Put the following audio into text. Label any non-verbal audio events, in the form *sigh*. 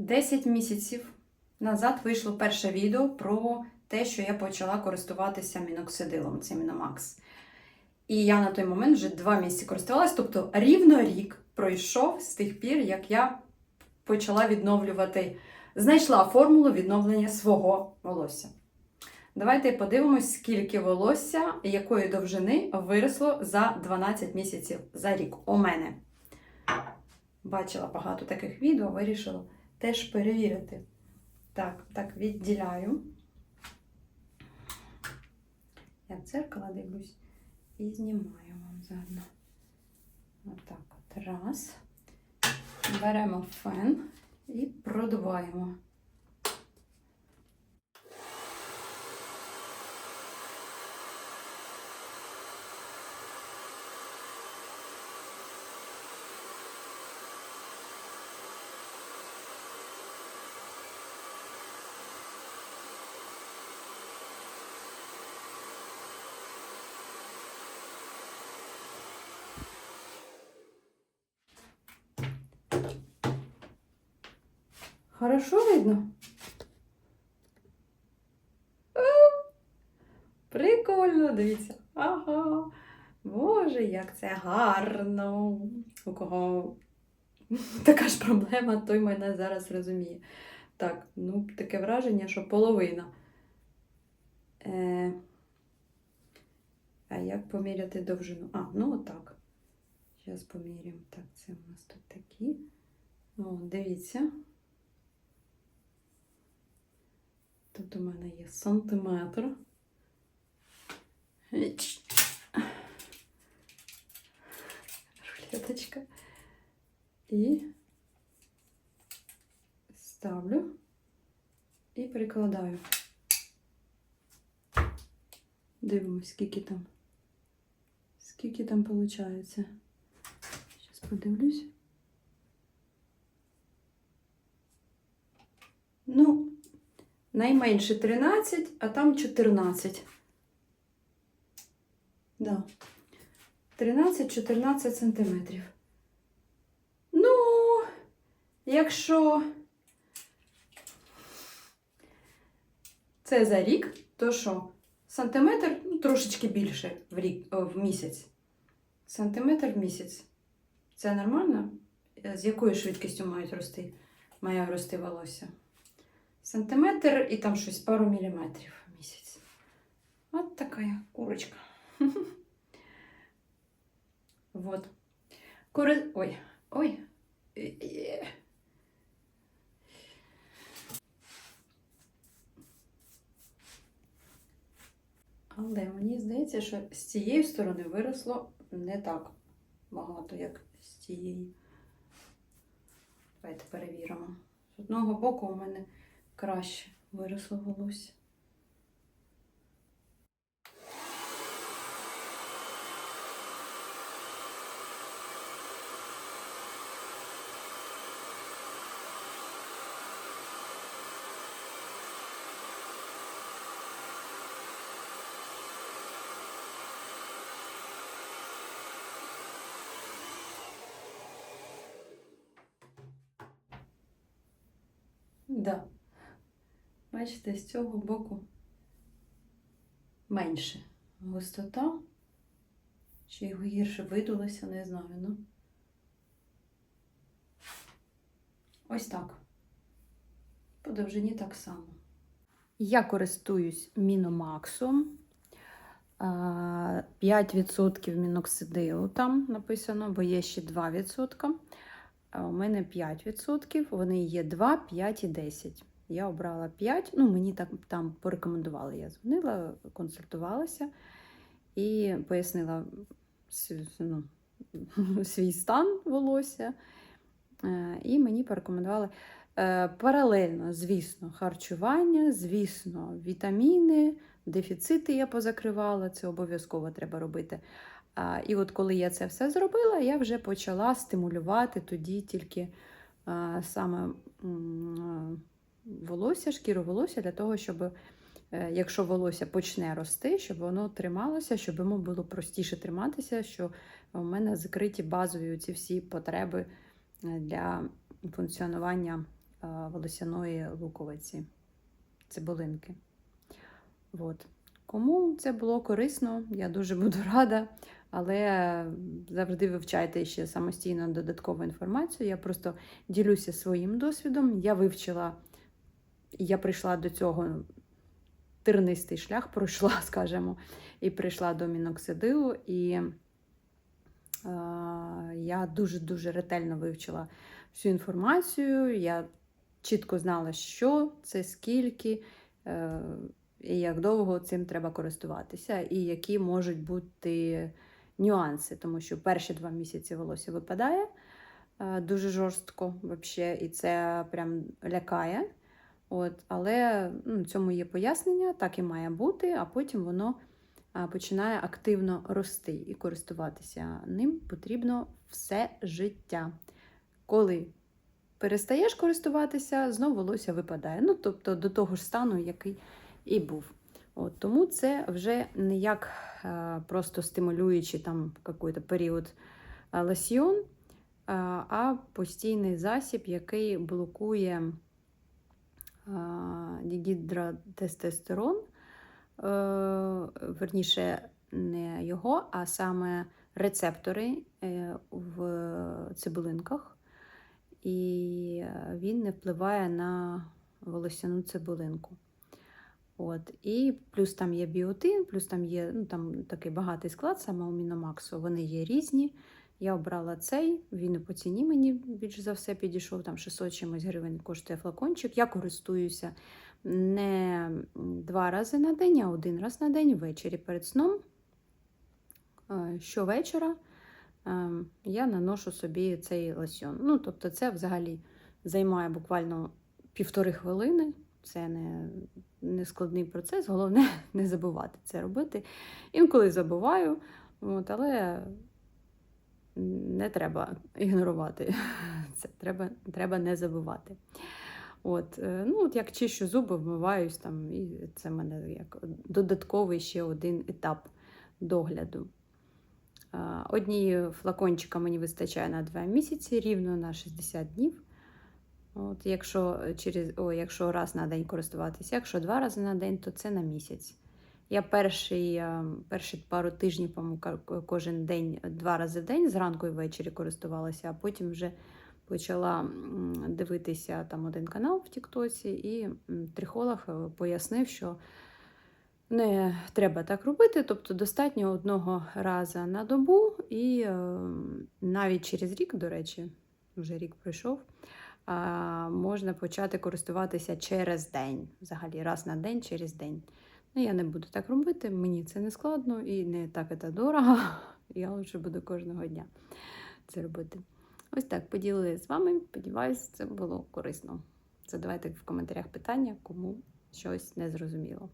10 місяців назад вийшло перше відео про те, що я почала користуватися міноксидилом, це Міномакс. І я на той момент вже два місяці користувалася, тобто рівно рік пройшов з тих пір, як я почала відновлювати, знайшла формулу відновлення свого волосся. Давайте подивимось, скільки волосся якої довжини виросло за 12 місяців за рік у мене. Бачила багато таких відео, вирішила теж перевірити. Так, так, відділяю. Я в дзеркало дивлюсь і знімаю вам заодно. Отак от. Раз. Беремо фен і продуваємо. Хорошо видно? Прикольно, дивіться. Ага. Боже, як це гарно. У кого *laughs* така ж проблема, той мене зараз розуміє. Так, ну, таке враження, що половина. Е... А як поміряти довжину? А, ну отак. Зараз поміряємо. Так, це у нас тут такі. О, дивіться. Тут у мене є сантиметр. Рулеточка. І ставлю і прикладаю. Дивимось, скільки там. Скільки там виходить. Зараз подивлюсь. Ну, Найменше 13, а там 14. Да. 13-14 сантиметрів. Ну, якщо це за рік, то що? Сантиметр ну, трошечки більше в, рік, в місяць. Сантиметр в місяць. Це нормально? З якою швидкістю мають рости? Має рости волосся? Сантиметр і там щось пару міліметрів в місяць. От така я курочка. *laughs* Вот. Кори... Ой, ой. Е-е. Але мені здається, що з цієї сторони виросло не так багато, як з цієї. Давайте перевіримо. З одного боку у мене краще виросло волосся. Да. Бачите, з цього боку менше густота. Чи його гірше видулося, не знаю. Ну. Ось так. По довжині так само. Я користуюсь Міномаксом. 5% міноксидилу там написано, бо є ще 2%. У мене 5%, вони є 2, 5 і 10. Я обрала 5, ну мені так там порекомендували. Я дзвонила, консультувалася і пояснила ну, *laughs* свій стан волосся. Е, І мені порекомендували е, паралельно, звісно, харчування, звісно, вітаміни, дефіцити я позакривала, це обов'язково треба робити. І от коли я це все зробила, я вже почала стимулювати тоді тільки саме волосся, шкіру волосся для того, щоб, е, якщо волосся почне рости, щоб воно трималося, щоб йому було простіше триматися, що у мене закриті базові ці всі потреби е, для функціонування волосяної луковиці, цибулинки. От. Кому це було корисно, я дуже буду *laughs* рада, але завжди вивчайте ще самостійно додаткову інформацію. Я просто ділюся своїм досвідом. Я вивчила, я прийшла до цього тернистий шлях, пройшла, *laughs* скажімо, і прийшла до міноксидилу. І е, я дуже-дуже ретельно вивчила всю інформацію. Я чітко знала, що це, скільки. Е, і як довго цим треба користуватися, і які можуть бути нюанси, тому що перші два місяці волосся випадає е, дуже жорстко, вообще, і це прям лякає. От, Але ну, цьому є пояснення, так і має бути, а потім воно починає активно рости і користуватися ним потрібно все життя. Коли перестаєш користуватися, знову волосся випадає. Ну, тобто до того ж стану, який і був. От, Тому це вже не як а, просто стимулюючи там якийсь період а, лосьйон, а, а постійний засіб, який блокує дігідротестостерон, е, верніше, не його, а саме рецептори е, в цибулинках, і він не впливає на волосяну цибулинку. От. І плюс там є біотин, плюс там є ну, там такий багатий склад саме у Міномаксу. Вони є різні. Я обрала цей, він по ціні мені більш за все підійшов. Там 600 чимось гривень коштує флакончик. Я користуюся не два рази на день, а один раз на день ввечері перед сном. Щовечора я наношу собі цей лосьон. Ну, тобто, це взагалі займає буквально півтори хвилини. Це не, не складний процес, головне *laughs* не забувати це робити. Інколи забуваю, от, але не треба ігнорувати. *laughs* Це треба треба не забувати. От, е, ну, от Як чищу зуби, вмиваюсь, там, і це в мене як додатковий ще один етап догляду. Однієї флакончика мені вистачає на 2 місяці, рівно на 60 днів. От, Якщо через, о, якщо раз на день користуватися, якщо два рази на день, то це на місяць. Я перший, перші пару тижнів кожен день, два рази в день, зранку і ввечері користувалася, а потім вже почала дивитися там один канал в Тіктоці, і трихолог е, пояснив, що не треба так робити, тобто достатньо одного разу на добу, і е, навіть через рік, до речі, вже рік пройшов. Можна почати користуватися через день, взагалі раз на день через день. Ну, я не буду так робити, мені це не складно і не так це дорого. *laughs* Я лучше буду кожного дня це робити. Ось так поділилися з вами. Сподіваюсь, це було корисно. Задавайте в коментарях питання, кому щось не зрозуміло.